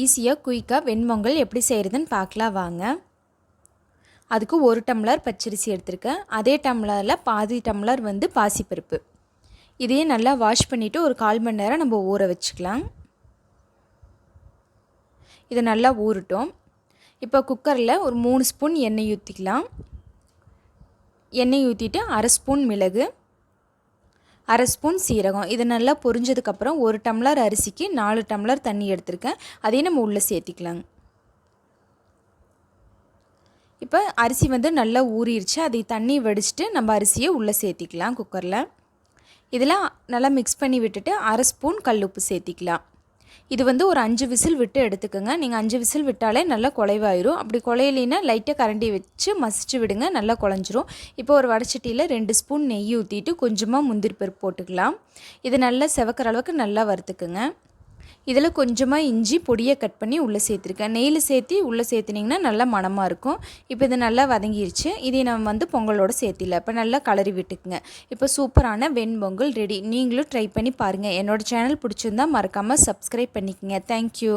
ஈஸியாக குயிக்காக வெண்பொங்கல் எப்படி செய்கிறதுன்னு பார்க்கலாம் வாங்க. அதுக்கு ஒரு டம்ளர் பச்சரிசி எடுத்திருக்கேன். அதே டம்ளரில் பாதி டம்ளர் வந்து பாசிப்பருப்பு. இதையே நல்லா வாஷ் பண்ணிவிட்டு ஒரு கால் மணி நேரம் நம்ம ஊற வச்சுக்கலாம். இதை நல்லா ஊறட்டும். இப்போ குக்கரில் ஒரு மூணு ஸ்பூன் எண்ணெய் ஊற்றிக்கலாம் எண்ணெய் ஊற்றிட்டு அரை ஸ்பூன் மிளகு. அரை ஸ்பூன் சீரகம். இது நல்லா பொரிஞ்சதுக்கப்புறம் ஒரு டம்ளர் அரிசிக்கு நாலு டம்ளர் தண்ணி எடுத்திருக்கேன். அதையும் நம்ம உள்ளே சேர்த்திக்கலாங்க இப்போ அரிசி வந்து நல்லா ஊறிடுச்சு. அதை தண்ணி வடிச்சிட்டு நம்ம அரிசியை உள்ளே சேர்த்திக்கலாம் குக்கரில். இதெல்லாம் நல்லா மிக்ஸ் பண்ணி விட்டுட்டு அரை ஸ்பூன் கல் உப்பு சேர்த்திக்கலாம். இது வந்து ஒரு அஞ்சு விசில் விட்டு எடுத்துக்கோங்க. நீங்கள் அஞ்சு விசில் விட்டாலே நல்லா குலைவாயிரும். அப்படி குலையிலின்னா லைட்டாக கரண்டி வச்சு மசிச்சு விடுங்க நல்லா குழஞ்சிரும் இப்போ ஒரு வடச்சட்டியில் ரெண்டு ஸ்பூன் நெய் ஊற்றிட்டு கொஞ்சமாக முந்திரி பருப்பு போட்டுக்கலாம். இது நல்லா செவக்கிற அளவுக்கு நல்லா வறுத்துக்குங்க. இதில் கொஞ்சமாக இஞ்சி பொடியை கட் பண்ணி உள்ளே சேர்த்துருக்கேன். நெய்யில் சேர்த்து உள்ளே சேர்த்துனிங்கன்னா நல்லா மணமாக இருக்கும். இப்போ இது நல்லா வதங்கிருச்சு. இதை நம்ம வந்து பொங்கலோடு சேர்த்தில இப்போ நல்லா கலரி விட்டுக்குங்க. இப்போ சூப்பரான வெண்பொங்கல் ரெடி. நீங்களும் ட்ரை பண்ணி பாருங்கள் என்னோடய சேனல் பிடிச்சிருந்தா மறக்காமல் சப்ஸ்கிரைப் பண்ணிக்கோங்க. தேங்க்யூ